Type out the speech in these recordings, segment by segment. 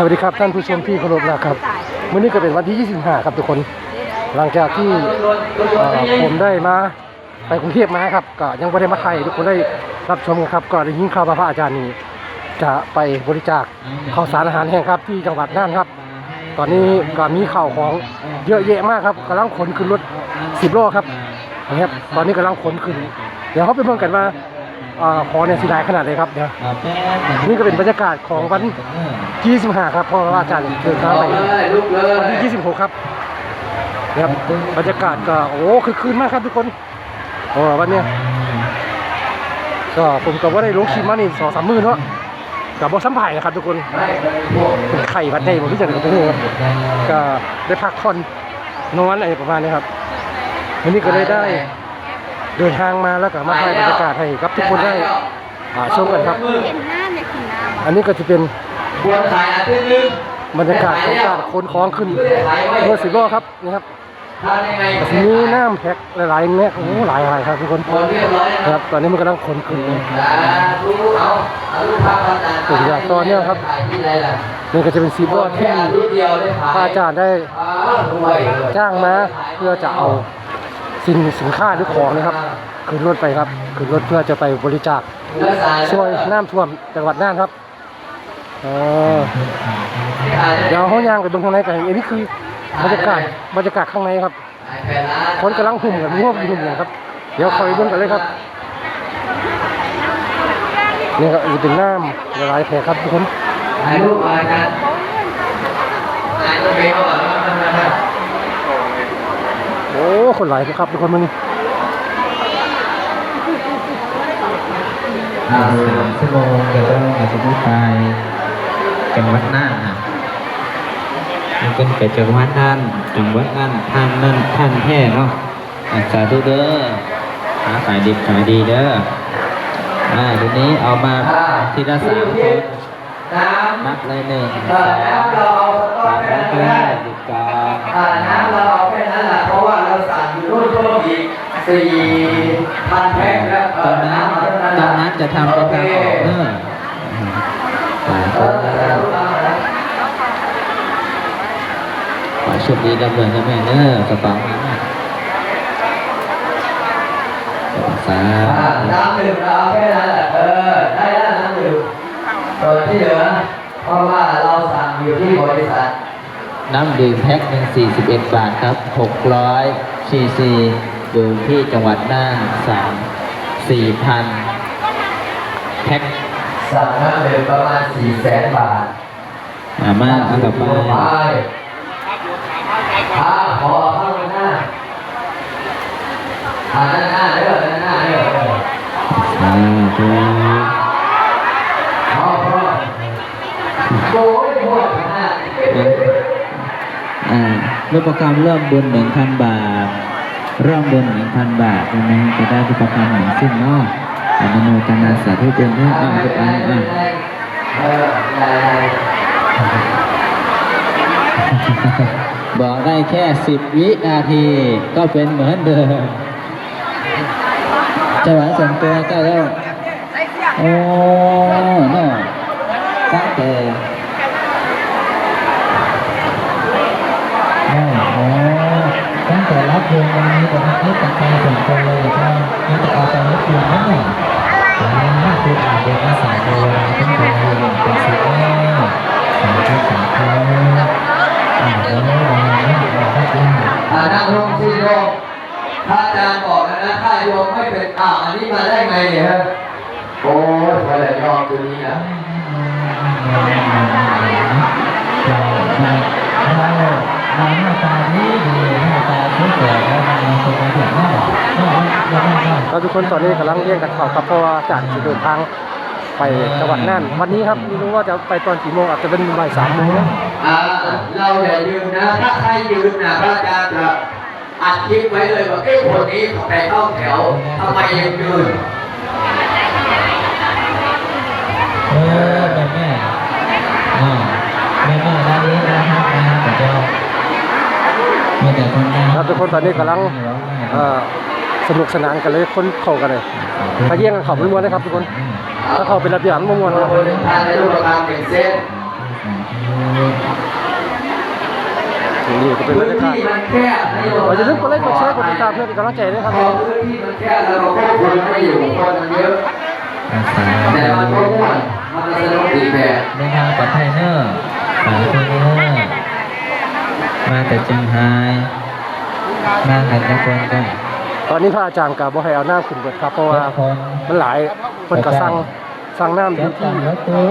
สวัสดีครับท่านผู้ชมที่เคารพนะครับวันนี้ก็เป็นวันที่ 25 ครับทุกคน หลังจากที่เอ่อผมได้มาไปกรุงเทพมาครับก็ยังไม่ได้มาไทยทุกคนได้รับชมกันครับก็ได้ยินข่าวว่าพระอาจารย์นี้จะไปบริจาคข้าวสารอาหารแห้งครับที่จังหวัดน่านครับ ตอนนี้ก็มีข่าวของเยอะแยะมากครับกำลังขนขึ้นรถ10ล้อครับนะครับตอนนี้กำลังขนขึ้น เดี๋ยวเขาไปเบิ่งกันว่า ของเนี่ยสีดายขนาดไหนครับเดี๋ยวนี่ก็เป็นบรรยากาศของวัน25ครับเพราะว่าอาจารย์เดินทางไปลุกเลยวันที่26ครับนะครับบรรยากาศก็โอ้คือคืนมากครับทุกคนโอ้วันเนี้ยก็ผมก็ว่าได้ลงคลิปมานี่สองสามมื้อเนาะกับบอสัมผัสนะครับทุกคนเป็นไข่พัดได้ผมที่จะเป็นตัวครับก็ได้พักผ่อนนอนอะไรประมาณนี้ครับวันนี้ก็เลยได้ เดินทางมาแล้วก็มาถ่ายบรรยากาศให้ครับทุกคนได้อ่าชมกันครับ เห็นหน้าเนี่ยกินน้ำอันนี้ก็จะเป็นควรขายอาทิตย์นึงบรรยากาศของการขนของขึ้นรถสิบล้อครับนี่ครับทำยังไงทีนี้น้ำแพ็คหลายๆแม็กโอ้โหหลายหลายครับทุกคนหมดเรียบร้อยครับ ตอนนี้มันกำลังขนขึ้นเลยสาธุเอาเอาลูกพระอาจารย์ผมอยากตอนเนี้ยครับขายที่ไหนล่ะนี่ก็จะเป็นสิบล้อที่แค่อาทิตย์เดียวได้ขายพระอาจารย์ได้อ้าวรวยจ้างมาเพื่อจะเอา สิ่งสินค้าหรือของนะครับขึ้นรถไปครับขึ้นรถเพื่อจะไปบริจาคแล้วสายช่วยน้ำท่วมจังหวัดน่านครับเออเดี๋ยวห้องยางไปเบิ่งข้างในกันอันนี้คือบรรยากาศบรรยากาศข้างในครับขายแผ่นละคนกำลังหุ่มกันง่วงหุ่มกันครับเดี๋ยวคอยเบิ่งกันเลยครับนี่ครับจะเป็นน้ำละลายแผลครับทุกคนถ่ายรูปมาอาจารย์ถ่ายรูปไปก่อนแล้วมันนะ โอ้ คนหลายครับทุกคนมันอ่าสาชั่วโมงจะต้องอาจจะไม่ไปจังหวัดน่านนะมันเป็นไปจังหวัดน่านจังหวัดน่านท่านนั่นท่านแท้เนาะอ่าสาธุเด้อหาขายดีขายดีเด้ออ่าทีนี้เอามาทีละสามคน น้ำนับเลยหนึ่งเออน้ำเราเอาสต๊อกสามแค่แล้วนั้นได้ดีกาอ่าน้ำเราเอาแค่นั้นแหละเพราะว่าเราสั่งอยู่รุ่นเพิ่มอีกสี่พันแพ็คแล้วเออน้ำตอนนั้นจะทำเป็นทางออกเนอะสาเอธุอเออาเอาขอชคดีดำเนินกันแม่เนอะกระเป๋ามาสาอ่าน้ำดื่มเราแค่นั้นแหละเออได้แล้วน้ำดื่ม ส่วนที่เหลือเพราะว่าเราสั่งอยู่ที่บริษัท น้ำดื่มแพ็คหนึ่ง41 บาทครับ 600ซีซีอยู่ที่จังหวัดน่านสาม4,000 แพ็คสั่งน้ำดื่มประมาณสี่แสนบาทอามาเอากลับไปไปอ่าขอเข้าหน้าอ่าด้านหน้าเด้อด้านหน้าเด้อสา อ่ารูปกรรมเริ่มบุญ1,000บาทเริ่มบุญ1,000บาทใช่ไหมจะได้รูปกรรมหนึ่งสิ้นเนอกอนุโมทนาสาธุบุญด้วยอ่าทุกอันอ่าเออได้ได้บอกได้แค่สิบวินาที ก็เป็นเหมือนเดิมจะหวานส่วนตัวก็แล้ว โอ้เนาะตั้งแต่ โอ้ตั้งแต่รับเงวันนี้แต่ไม่ตั้งใจส่วนตัวเลยก็ไม่ได้เอาใจรับเพลงนั่นแหละน่าคืออ่านเด็กภาษาโบราณต้องเป็นเรื่องเป็นสิ่งแรกสาธุสาธุอ่านแล้วไม่วางไม่วางไม่วางอ่านั่งลงสิโยมพระอาจารย์บอกแล้วนะถ้าโยมไม่เป็นอ้าวอันนี้มาได้ไงเนี่ยฮะโอ้ยพอแล้วยอมตัวนี้นะ หน้าตาดีดีหน้าตาสวยๆแล้วมาคนมาถึงหน้าแล้วก็แล้วทุกคนตอนนี้กำลังเรียกกันเข่าครับเพราะว่าจากจะเดินทางไปจังหวัดน่านวันนี้ครับไม่รู้ว่าจะไปตอนกี่โมงอาจจะเป็นบ่ายสามโมงนะอ่าเราอย่ายืนนะถ้าใครยืนนะพระอาจารย์จะอัดคลิปไว้เลยว่าเอ้คนนี้เขาไปเข้าแถวทำไมยังยืน ทุกคนตอนนี้กำลังสนุกสนานกันเลยคนเข้ากันเลยถ้าแย่งกันเขาไม่ม้วนนะครับทุกคนถ้าเขาเป็นระเบียบไม่ม้วนครับนทานในรูปการเป็นเป็นบรพื้รนยากาศที่มันแคบนะโยมเราจะลืมกดไลค์กดแชร์กดติดตามเพื่อเป็นกำลังใจด้วยครับพื้นที่มันแคบแล้วเราก็คนไม่อยู่คนมันเยอะแต่มันก็ม่วนมันก็สนุกอีแบบเดินทางปลอดภัยเนอะสาธุเนอะมาแต่เชียงราย มากันทุกคนกันตอนนี้พระอาจารย์กับบ่ให้เอาน้ำขึ้นเบิดครับเพราะว่าทุกคนมันหลายคนก็สั่งสั่งน้ำอยู่ที่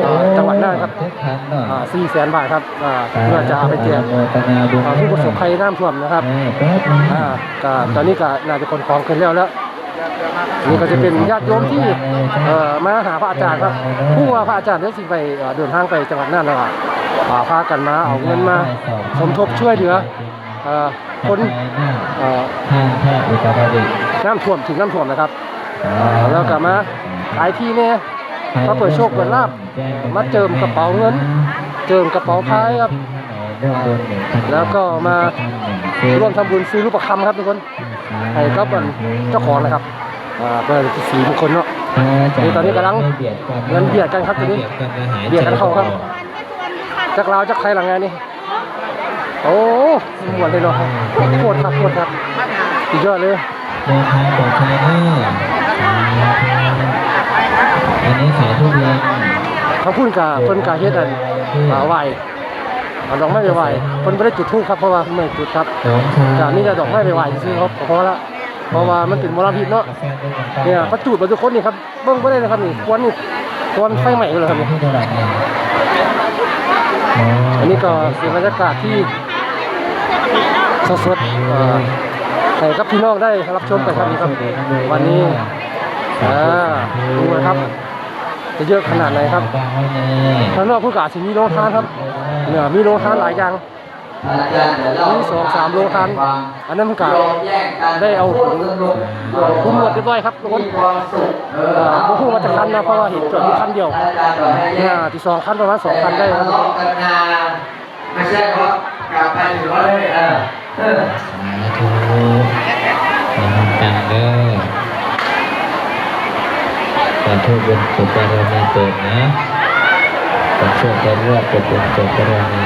เอ่อจังหวัดน่านครับทุกท่านเนาะอ่า4แสนบาทครับอ่าเพื่อจะเอาไปแจกอนุโมทนาบุญอ่าผู้ประสบภัยน้ำท่วมนะครับเออแป๊บนึงอ่าก็ตอนนี้ก็น่าจะคนของขึ้นแล้วแล้วนี่ก็จะเป็นญาติโยมที่เอ่อมาหาพระอาจารย์ครับผู้ว่าพระอาจารย์เดี๋ยวสิไปเอ่อเดินทางไปจังหวัดน่านแล้วอะอ่าพากันมาเอาเงินมาสมทบช่วยเหลือเอ่อ คนเอ่อทางแพทย์อุตรดิตถ์น้ำท่วมถึงน้ำท่วมนะครับอ่าแล้วก็มาขายที่เนี่ยมาเปิดโชคเปิดลาบมาเจิมกระเป๋าเงิน เจิมกระเป๋าพายครับ แล้วก็มาร่วมทำบุญซื้อรูปประคำครับทุกคนให้กับอันเจ้าของนะครับอ่าเป็นสีมงคลเนาะนี่ตอนนี้กำลังเงินเบียดกันครับตอนนี้เบียดกันเข้าครับจักราวจักใครหลังไงนี่ โอ้หมดเลยเนาะโคตรครับโคตรครับสุดยอดเลยเดินทางปลอดภัยเนอะอันนี้ขายทุเรียนเขาพูดกับเพิ่นกาเฮ็ดอันอ่าไหวอันดอกไม้ไปไหวเพิ่นไม่ได้จุดธูปครับเพราะว่าไม่จุดครับสองชาจากนี้จะดอกไม้ไปไหวซื้อครับเพราะละเพราะว่ามันเป็นมลพิษเนาะเนี่ยเขาจุดมาทุกคนนี่ครับเบิ้งไม่ได้เลยครับนี่ควนนี่ควนไฟใหม่เลยครับนี่ที่เท่าไหร่เนี่ยอันนี้ก็เป็นบรรยากาศที่ สดๆเอ่อให้กับพี่น้องได้รับชมกันครับนี่ครับวันนี้อ่าดูนะครับ จะเยอะขนาดไหนครับวางไว้เลยข้างนอกผู้กาสิมีโรงทานครับเนี่ยมีโรงทานหลายอย่างอาจารย์เดี๋ยวเรามีสองสามโรงทานอันนั้นผู้กาโยมแยกกันได้เอาถุงสนุกคุ้มหมดเรียบร้อยครับทุกคนมีความสุขเอเอ่ออบ่ฮู้ว่าจะคันนะเพราะว่าเห็นจอดอยู่คันเดียวอาจารย์บอกให้แยเนี่ยกที่สองคันประมาณสองคันได้คทะรับเลาะ กันนานไม่ใช่ว่ากลับไปหรือว่าเลยเออเออสาธุอย่าทำตังเด้อสาธุบุญสุปารมีเกิดนะเป็นช่วงเป็นรวดเป็นสุปารมี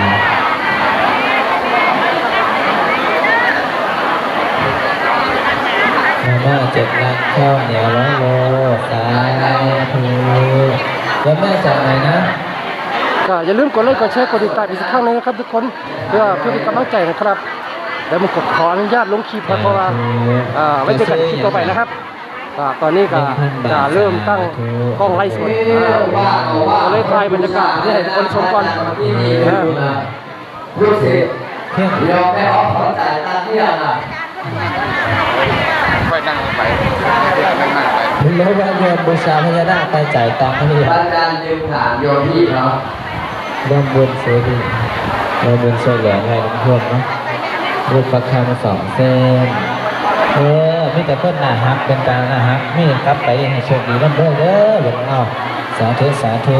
มาม่าเจ็ดลังข้าวเหนียวร้อยโลสาธุแล้วแม่จากไหนนะ ก็อย่าลืมกดไลค์กดแชร์กดติดตามอีกสักครั้งหนึงนะครับทุกคนเพื่อเพื่อเป็นกำลังใจนะครับเดี๋ยวผมขออนุญาตลงคลิปครับเพราะว่าอ่าไว้เจอกันคลิปต่อไปนะครับอ่าตอนนี้ก็จะเริ่มตั้งกล้องไล่สดอ่าก็เลยถ่ายบรรยากาศที่ให้ทุกคนชมก่อนที่นี่อ่าดูสิเที่ยงยอมไม่ออกขอจ่ายตังค์ที่ยังอะค่อยนั่งไปนั่งนั่งไปคุณรู้ว่าโยมบูชาพญานาคไปจ่ายตังค์เขาหรือยังอาจารย์ลืมถามโยมพี่เขา ร่วมบนเสียดีร่มบุญช่วยเหลือให้ทุกคนเนาะรูปประคำสองเส้นเออมีแต่เพื่อนนาฮักเป็นการนะฮักมีกลับไปให้โชคดีร่ำรวยเด้อหลวงเอาสาธุสาธุ